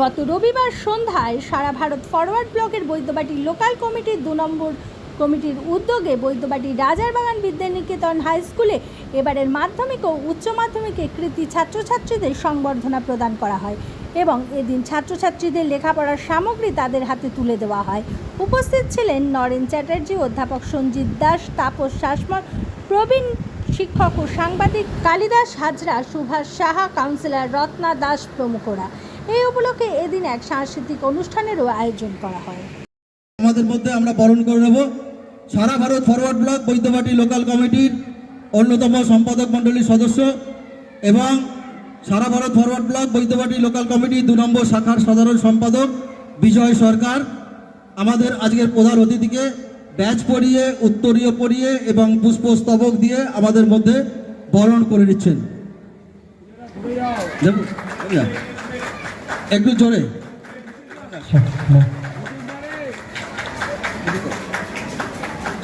গত রবিবার সন্ধ্যায় সারা ভারত ফরওয়ার্ড ব্লকের বৈদ্যবাটি লোকাল কমিটির দু নম্বর কমিটির উদ্যোগে বৈদ্যবাটি রাজারবাগান বিদ্যানিকেতন হাই স্কুলে এবারের মাধ্যমিক ও উচ্চ মাধ্যমিকে কৃতি ছাত্রছাত্রীদের সংবর্ধনা প্রদান করা হয় এবং এদিন ছাত্রছাত্রীদের লেখাপড়ার সামগ্রী তাদের হাতে তুলে দেওয়া হয়। উপস্থিত ছিলেন নরেন চ্যাটার্জি, অধ্যাপক সঞ্জিত দাস, তাপস শাসমল, প্রবীণ শিক্ষক ও সাংবাদিক কালিদাস হাজরা, সুভাষ সাহা কাউন্সিলর রত্না দাস প্রমুখরা। এই উপলক্ষে এদিন এক সাংস্কৃতিক অনুষ্ঠানেরও আয়োজন করা হয়। আমাদের মধ্যে আমরা বরণ করে নেব। Sara Bharat Forward Bloc Baidyabati local কমিটির অন্যতম সম্পাদক মণ্ডলীর সদস্য এবং Sara Bharat Forward Bloc Baidyabati local committee দু নম্বর শাখার সাধারণ সম্পাদক বিজয় সরকার। আমাদের আজকের প্রধান অতিথিকে ব্যাচ পরিয়ে, উত্তরীয় পরিয়ে এবং পুষ্পস্তবক দিয়ে আমাদের মধ্যে বরণ করে নিচ্ছেন? একটু জোরে।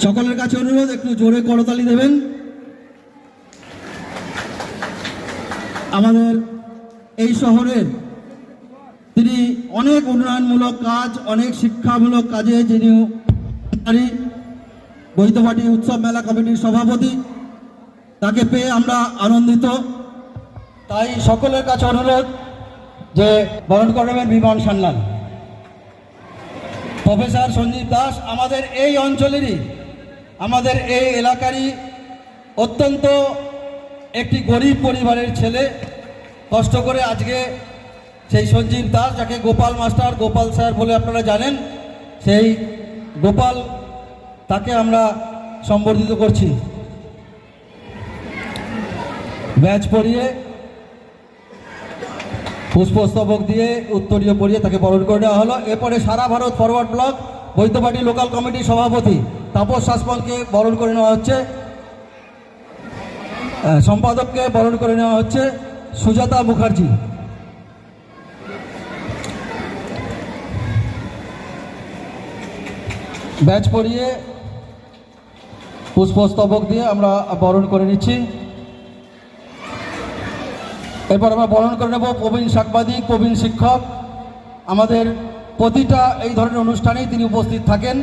সকলের কাছে অনুরোধ, একটু জোরে করতালি দেবেন। আমাদের এই শহরের তিনি অনেক উন্নয়নমূলক কাজ, অনেক শিক্ষামূলক কাজে যিনি বৈদ্যবাটি উৎসব মেলা কমিটির সভাপতি, তাকে পেয়ে আমরা আনন্দিত। তাই সকলের কাছে অনুরোধ যে বরণ করবেন বিমান সান্যাল। প্রফেসর সঞ্জীব দাস, আমাদের এই অঞ্চলেরই, আমাদের এই এলাকারই অত্যন্ত একটি গরিব পরিবারের ছেলে। কষ্ট করে আজকে সেই সঞ্জীব দাস, যাকে গোপাল মাস্টার, গোপাল স্যার বলে আপনারা জানেন, সেই গোপাল তাকে আমরা সম্বর্ধিত করছি। ব্যাচ পরিয়ে পুষ্পস্তবক দিয়ে উত্তরীয় পরিয়ে তাকে বরণ করে নেওয়া হলো। এরপরে Sara Bharat Forward Bloc Baidyabati local কমিটির সভাপতি তাপস শাসমলকে বরণ করে নেওয়া হচ্ছে। সম্পাদককে বরণ করে নেওয়া হচ্ছে সুজাতা মুখার্জি। ব্যাচ পরিয়ে পুষ্পস্তবক দিয়ে আমরা বরণ করে নিচ্ছি। এরপর আমরা বরণ করে নেব প্রবীণ সাংবাদিক প্রবীণ শিক্ষক। আমাদের প্রতিটা এই ধরনের অনুষ্ঠানেই তিনি উপস্থিত থাকেন।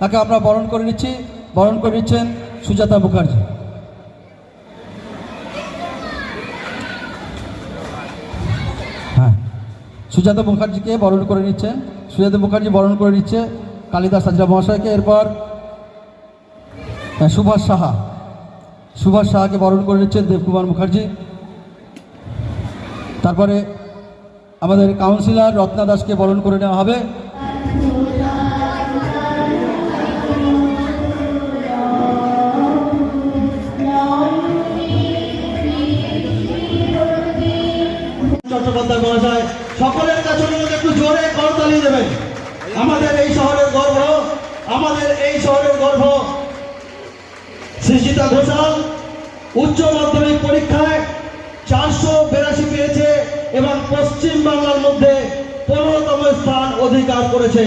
তাকে আমরা বরণ করে নিচ্ছি। বরণ করে নিচ্ছেন সুজাতা মুখার্জি। হ্যাঁ সুজাতা মুখার্জিকে বরণ করে নিচ্ছেন সুজাতা মুখার্জি বরণ করে নিচ্ছে কালিদাস হাজরা মহাশয়কে। এরপর হ্যাঁ, সুভাষ সাহা। সুভাষ সাহাকে বরণ করে নিচ্ছেন দেবকুমার মুখার্জি। তারপরে আমাদের কাউন্সিলর রত্না দাসকে বরণ করে নেওয়া হবে। চট্টোপাধ্যায় মহাশয়, সকলের কাছে একটু জোরে করতালি দেবেন। আমাদের এই শহরের গর্ব, আমাদের এই শহরের গর্ব। সৃষ্টিতা ঘোষাল, উচ্চ মাধ্যমিক পরীক্ষায় চারশো বেরাশি এবং পশ্চিম বাংলার মধ্যে পনেরোতম স্থান অধিকার করেছে।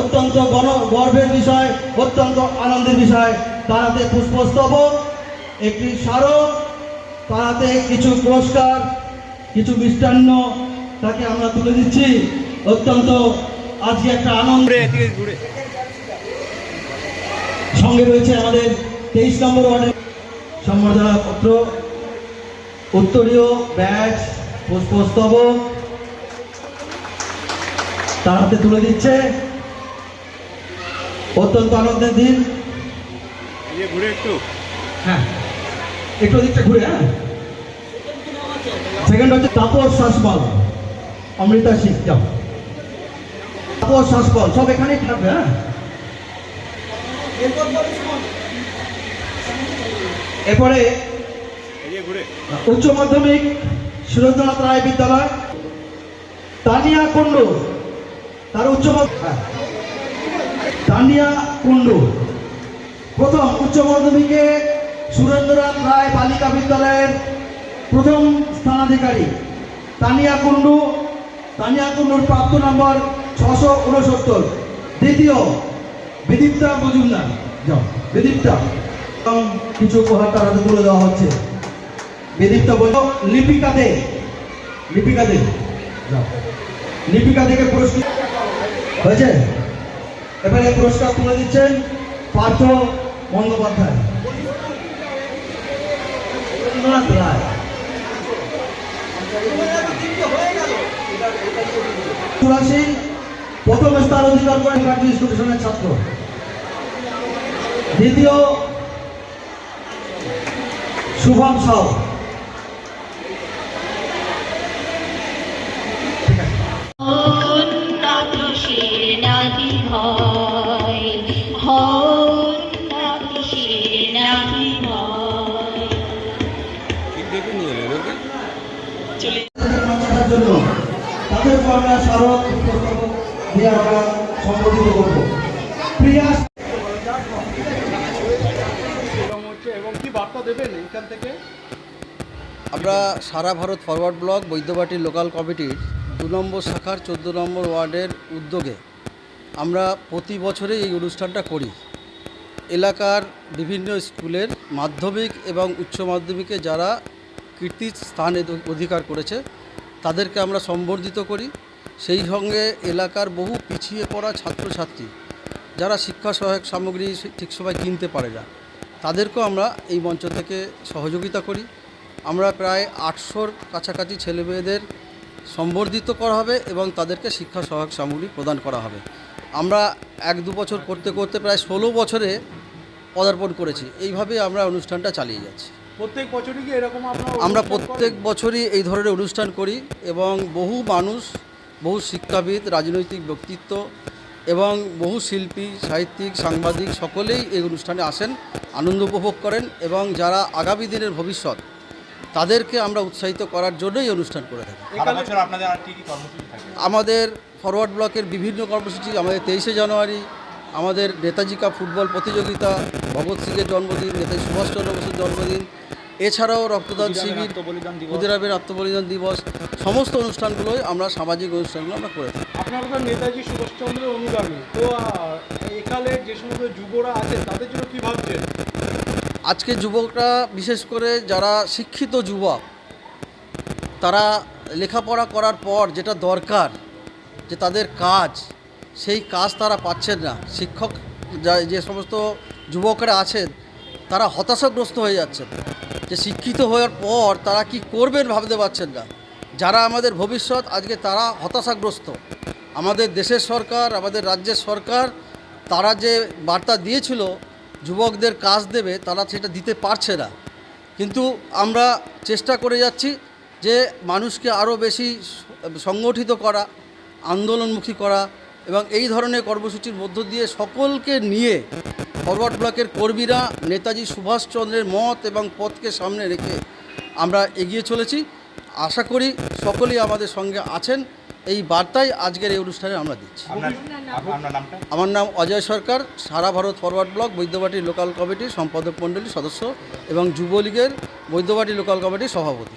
অত্যন্ত গণ গর্বের বিষয় অত্যন্ত আনন্দের বিষয়। তারাতে পুষ্পস্তবক একটি স্মারক তারাতে কিছু পুরস্কার কিছু মিষ্টান্ন তাকে আমরা তুলে দিচ্ছি। অত্যন্ত আজকে একটা আনন্দ। সঙ্গে রয়েছে আমাদের তেইশ নম্বর ওয়ার্ডের সম্বর্ধনা পত্র উত্তরীয় ব্যাচ পুষ্পস্তবক তার হাতে তুলে দিচ্ছে। অত্যন্ত আনন্দের দিন। ইয়ে ঘুরে একটু। হ্যাঁ। একটু দিকটা ঘুরে হ্যাঁ। সেকেন্ড হচ্ছে তাপস শাসমল অমৃতা সিং যাও। তাপস শাসমল সব এখানেই থাকবে হ্যাঁ। এরপরে ঘুরে। উচ্চ মাধ্যমিক সুরেন্দ্রনাথ রায় বিদ্যালয়, তানিয়া কুন্ডু তার উচ্চ হ্যাঁ। তানিয়া কুন্ডু প্রথম উচ্চ মাধ্যমিকে সুরেন্দ্রনাথ রায় বালিকা বিদ্যালয়ের প্রথম স্থানাধিকারী। তানিয়া কুন্ডু তানিয়া কুন্ডুর প্রাপ্ত নম্বর ছশো উনসত্তর। দ্বিতীয়, বিদীপ্তা মজুমদার। যাও, বিদীপ্তা। কিছু উপহার তার তুলে দেওয়া হচ্ছে। বিদীপ্ত বলল লিপিকা দে। লিপিকা দে। লিপিকা থেকে পুরস্কৃত হয়েছে? এবারে পুরস্কার তুলে দিচ্ছেন পার্থ বন্দ্যোপাধ্যায়। রবীন্দ্রনাথ রায় চুরাশি প্রথম স্থান অধিকার করেন ইনস্টিটিউশনের ছাত্র। দ্বিতীয় শুভম সাউ। আমরা দিয়ে আমরা করব। প্রিয়া, আমরা Sara Bharat Forward Bloc Baidyabati local কমিটির দু নম্বর শাখার চোদ্দ নম্বর ওয়ার্ডের উদ্যোগে আমরা প্রতি বছরে এই অনুষ্ঠানটা করি। এলাকার বিভিন্ন স্কুলের মাধ্যমিক এবং উচ্চ মাধ্যমিকে যারা কীর্তি স্থান অধিকার করেছে তাদেরকে আমরা সম্বর্ধিত করি। সেই সঙ্গে এলাকার বহু পিছিয়ে পড়া ছাত্রছাত্রী, যারা শিক্ষা সহায়ক সামগ্রী ঠিক সময় কিনতে পারে না, তাদেরকেও আমরা এই মঞ্চ থেকে সহযোগিতা করি। আমরা প্রায় আটশোর কাছাকাছি ছেলেমেয়েদের সম্বর্ধিত করা হবে এবং তাদেরকে শিক্ষা সহায়ক সামগ্রী প্রদান করা হবে। আমরা এক দু বছর করতে করতে প্রায় ষোলো বছরে পদার্পণ করেছি। এইভাবে আমরা অনুষ্ঠানটা চালিয়ে যাচ্ছি। প্রত্যেক বছরই কি এরকম আমরা প্রত্যেক বছরই এই ধরনের অনুষ্ঠান করি এবং বহু মানুষ বহু শিক্ষাবিদ রাজনৈতিক ব্যক্তিত্ব এবং বহু শিল্পী সাহিত্যিক সাংবাদিক সকলেই এই অনুষ্ঠানে আসেন আনন্দ উপভোগ করেন এবং যারা আগামী দিনের ভবিষ্যৎ তাদেরকে আমরা উৎসাহিত করার জন্যই অনুষ্ঠান করে থাকি। সারা বছর আপনাদের আর কি কি কর্মসূচি থাকে? আমাদের ফরওয়ার্ড ব্লকের বিভিন্ন কর্মসূচি আমাদের তেইশে জানুয়ারি আমাদের নেতাজি কাপ ফুটবল প্রতিযোগিতা ভগৎ সিংয়ের জন্মদিন নেতাজি সুভাষচন্দ্র বসুর জন্মদিন এছাড়াও রক্তদান শিবির ক্ষুদিরামের আত্মবলিদান দিবস সমস্ত অনুষ্ঠানগুলোই আমরা সামাজিক অনুষ্ঠানগুলো আমরা করে থাকি। আপনারা তো নেতাজি সুভাষচন্দ্রের অনুগামী। তো এখানে যে সমস্ত যুবরা আছে তাদের জন্য কী ভাবছেন? আজকে যুবকরা বিশেষ করে যারা শিক্ষিত যুবক তারা লেখাপড়া করার পর যেটা দরকার যে তাদের কাজ সেই কাজ তারা পাচ্ছেন না। শিক্ষক যে সমস্ত যুবকরা আছেন, তারা হতাশাগ্রস্ত হয়ে যাচ্ছেন। যে শিক্ষিত হওয়ার পর তারা কি করবেন ভাবতে পারছেন না। যারা আমাদের ভবিষ্যৎ, আজকে তারা হতাশাগ্রস্ত। আমাদের দেশের সরকার, আমাদের রাজ্যের সরকার, তারা যে বার্তা দিয়েছিল, যুবকদের কাজ দেবে, তারা সেটা দিতে পারছে না। কিন্তু আমরা চেষ্টা করে যাচ্ছি যে মানুষকে আরও বেশি সংগঠিত করা, আন্দোলনমুখী করা এবং এই ধরনের কর্মসূচির মধ্য দিয়ে সকলকে নিয়ে ফরওয়ার্ড ব্লকের কর্মীরা নেতাজি সুভাষচন্দ্রের মত এবং পথকে সামনে রেখে আমরা এগিয়ে চলেছি। আশা করি সকলেই আমাদের সঙ্গে আছেন। এই বার্তাই আজকের এই অনুষ্ঠানে আমরা দিচ্ছি। আমার নাম Ajay Sarkar Sara Bharat Forward Bloc Baidyabati local কমিটির সম্পাদক মণ্ডলীর সদস্য এবং যুবলীগের বৈদ্যবাটি লোকাল কমিটির সভাপতি।